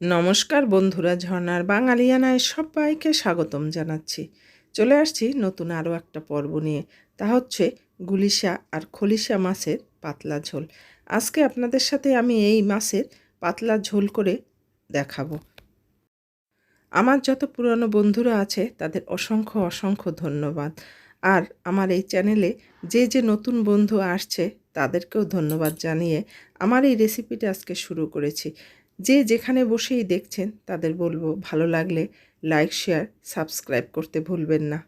নমস্কার বন্ধুরা ঝর্নার বাঙালিয়ানায় সবাইকে স্বাগতম জানাচ্ছি। চলে আসছি নতুন আরও একটা পর্ব নিয়ে। তা হচ্ছে গুলিশা আর খলিশা মাছের পাতলা ঝোল। আজকে আপনাদের সাথে আমি এই মাছের পাতলা ঝোল করে দেখাবো। আমার যত পুরনো বন্ধুরা আছে, তাদের অসংখ্য অসংখ্য ধন্যবাদ। আর আমার এই চ্যানেলে যে যে নতুন বন্ধু আসছে, তাদেরকেও ধন্যবাদ জানিয়ে আমার এই রেসিপিটা আজকে শুরু করেছি। যে যেখানে বসেই দেখছেন তাদের বলব, ভালো লাগলে লাইক শেয়ার সাবস্ক্রাইব করতে ভুলবেন না।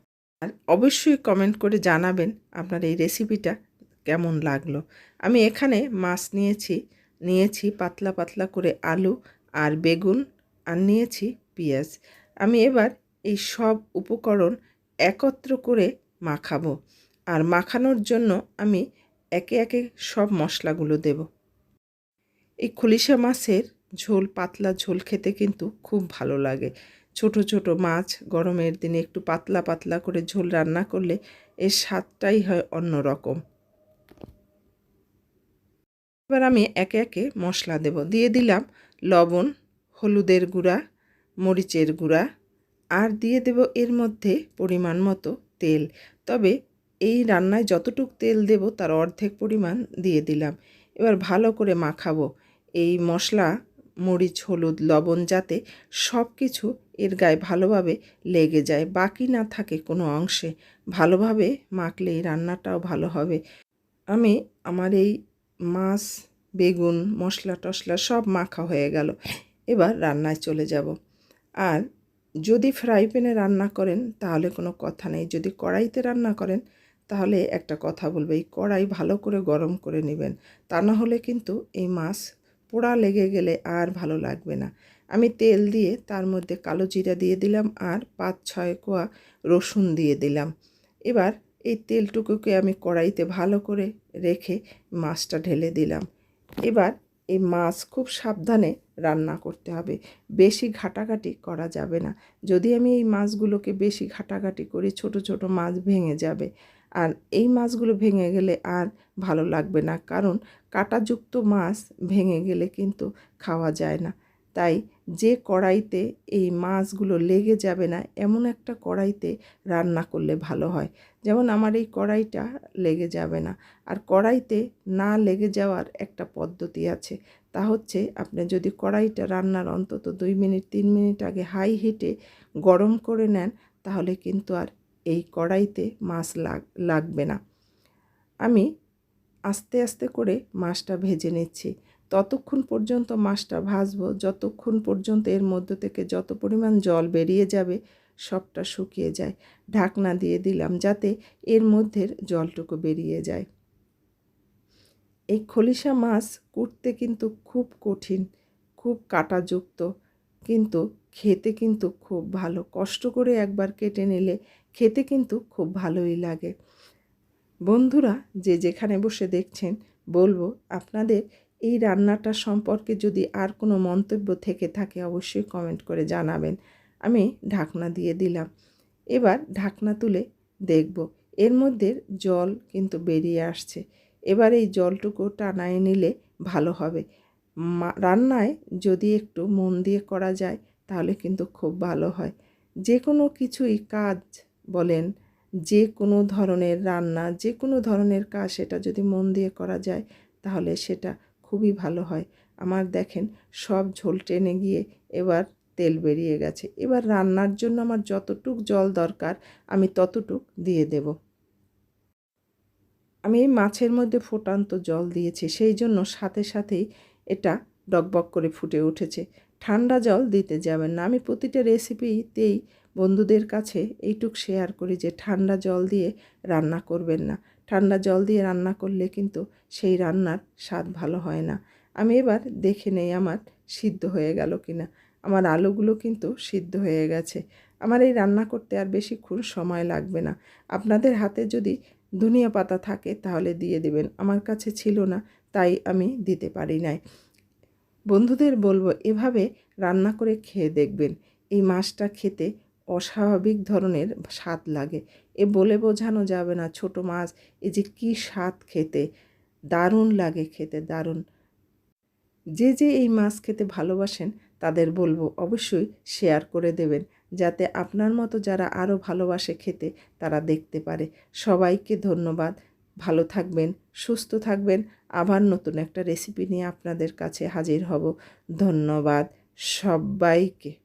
আর অবশ্যই কমেন্ট করে জানাবেন আপনার এই রেসিপিটা কেমন লাগল। আমি এখানে মাছ নিয়েছি নিয়েছি পাতলা পাতলা করে আলু আর বেগুন আর নিয়েছি পেঁয়াজ। আমি এবার এই সব উপকরণ একত্র করে মাখাবো আর মাখানোর জন্য আমি একে একে সব মশলাগুলো দেব। এই খুলিশা মাছের ঝোল, পাতলা ঝোল খেতে কিন্তু খুব ভালো লাগে। ছোট ছোট মাছ গরমের দিনে একটু পাতলা পাতলা করে ঝোল রান্না করলে এর স্বাদটাই হয় অন্য রকম এবার আমি একে একে মশলা দেব। দিয়ে দিলাম লবণ, হলুদের গুঁড়া, মরিচের গুঁড়া আর দিয়ে দেব এর মধ্যে পরিমাণ মতো তেল। তবে এই রান্নায় যতটুক তেল দেব তার অর্ধেক পরিমাণ দিয়ে দিলাম। এবার ভালো করে মাখাবো। এই মশলা মরিচ, হলুদ, লবণ যাতে সব কিছু এর গায়ে ভালোভাবে লেগে যায়। বাকি না থাকে কোনো অংশে। ভালোভাবে মাখলে এই রান্নাটাও ভালো হবে। আমি আমার এই মাছ, বেগুন, মশলা টশলা সব মাখা হয়ে গেল। এবার রান্নায় চলে যাব। আর যদি ফ্রাই প্যানে রান্না করেন, তাহলে কোনো কথা নেই। যদি কড়াইতে রান্না করেন, তাহলে একটা কথা বলবে। এই কড়াই ভালো করে গরম করে নেবেন। তা না হলে কিন্তু এই মাছ পোড়া লেগে গেলে আর ভালো লাগবে না। আমি তেল দিয়ে তার মধ্যে কালো জিরা দিয়ে দিলাম আর পাঁচ ছয় কোয়া রসুন দিয়ে দিলাম। এবার এই তেলটুকুকে আমি কড়াইতে ভালো করে রেখে মাছটা ঢেলে দিলাম। এবার এই মাছ খুব সাবধানে রান্না করতে হবে। বেশি ঘাটাঘাটি করা যাবে না। যদি আমি এই মাছগুলোকে বেশি ঘাটাঘাটি করি, ছোট ছোট মাছ ভেঙে যাবে। আর এই মাছগুলো ভেঙে গেলে আর ভালো লাগবে না। কারণ কাঁটাযুক্ত মাছ ভেঙে গেলে কিন্তু খাওয়া যায় না। তাই যে কড়াইতে এই মাছগুলো লেগে যাবে না, এমন একটা কড়াইতে রান্না করলে ভালো হয়। যেমন আমার এই কড়াইটা লেগে যাবে না। আর কড়াইতে না লেগে যাওয়ার একটা পদ্ধতি আছে। তা হচ্ছে আপনি যদি কড়াইটা রান্নার অন্তত দুই মিনিট, তিন মিনিট আগে হাই হিটে গরম করে নেন, তাহলে কিন্তু আর এই কড়াইতে মাছ লাগ, লাগবে না। আমি আস্তে আস্তে করে মাছটা ভেজে নিচ্ছি। ততক্ষণ পর্যন্ত মাছটা ভাজবো, যতক্ষণ পর্যন্ত এর মধ্যে থেকে যত পরিমাণ জল বেরিয়ে যাবে, সবটা শুকিয়ে যায়। ঢাকনা দিয়ে দিলাম যাতে এর মধ্যে জলটুকু বেরিয়ে যায়। এই খলিশা মাছ কুটতে কিন্তু খুব কঠিন, খুব কাটাযুক্ত, কিন্তু খেতে কিন্তু খুব ভালো। কষ্ট করে একবার কেটে নিলে খেতে কিন্তু খুব ভালোই লাগে। বন্ধুরা, যে যেখানে বসে দেখছেন, বলব আপনাদের এই রান্নাটা সম্পর্কে যদি আর কোনো মন্তব্য থেকে থাকে, অবশ্যই কমেন্ট করে জানাবেন। আমি ঢাকনা দিয়ে দিলাম। এবার ঢাকনা তুলে দেখব। এর মধ্যে জল কিন্তু বেরিয়ে আসছে। এবার এই জলটুকু টানায় নিলে ভালো হবে। রান্নায় যদি একটু মন দিয়ে করা যায় তাহলে কিন্তু খুব ভালো হয়। যে কোনো কিছুই কাজ বলেন যে কোনো ধরনের রান্না যে কোনো ধরনের কাজ সেটা যদি মন দিয়ে করা যায়, তাহলে সেটা খুবই ভালো হয়। আমার দেখেন সব ঝোল টেনে গিয়ে এবার তেল বেরিয়ে গেছে। এবার রান্নার জন্য আমার যতটুক জল দরকার, আমি ততটুক দিয়ে দেব। আমি এই মাছের মধ্যে ফোটান্ত জল দিয়েছি, সেই জন্য সাথে সাথেই এটা ডকবক করে ফুটে উঠেছে। ঠান্ডা জল দিতে যাবেন না। আমি প্রতিটা রেসিপিতেই বন্ধুদের কাছে এইটুক শেয়ার করি যে, ঠান্ডা জল দিয়ে রান্না করবেন না। ঠান্ডা জল দিয়ে রান্না করলে কিন্তু সেই রান্নার স্বাদ ভালো হয় না। আমি এবার দেখে নেই আমার সিদ্ধ হয়ে গেল কিনা। আমার আলুগুলো কিন্তু সিদ্ধ হয়ে গেছে। আমার এই রান্না করতে আর বেশিক্ষণ সময় লাগবে না। আপনাদের হাতে যদি ধনিয়া পাতা থাকে তাহলে দিয়ে দেবেন। আমার কাছে ছিল না, তাই আমি দিতে পারি নাই। বন্ধুদের বলব, এভাবে রান্না করে খেয়ে দেখবেন। এই মাছটা খেতে অস্বাভাবিক ধরনের স্বাদ লাগে। এ বলে বোঝানো যাবে না ছোট মাছ, এ যে কী স্বাদ খেতে। দারুণ লাগে খেতে, দারুণ। যে যে এই মাছ খেতে ভালোবাসেন, তাদের বলব অবশ্যই শেয়ার করে দেবেন, যাতে আপনার মতো যারা আরও ভালোবাসে খেতে, তারা দেখতে পারে। সবাইকে ধন্যবাদ। ভালো থাকবেন, সুস্থ থাকবেন। আবার নতুন একটা রেসিপি নিয়ে আপনাদের কাছে হাজির হব। ধন্যবাদ সবাইকে।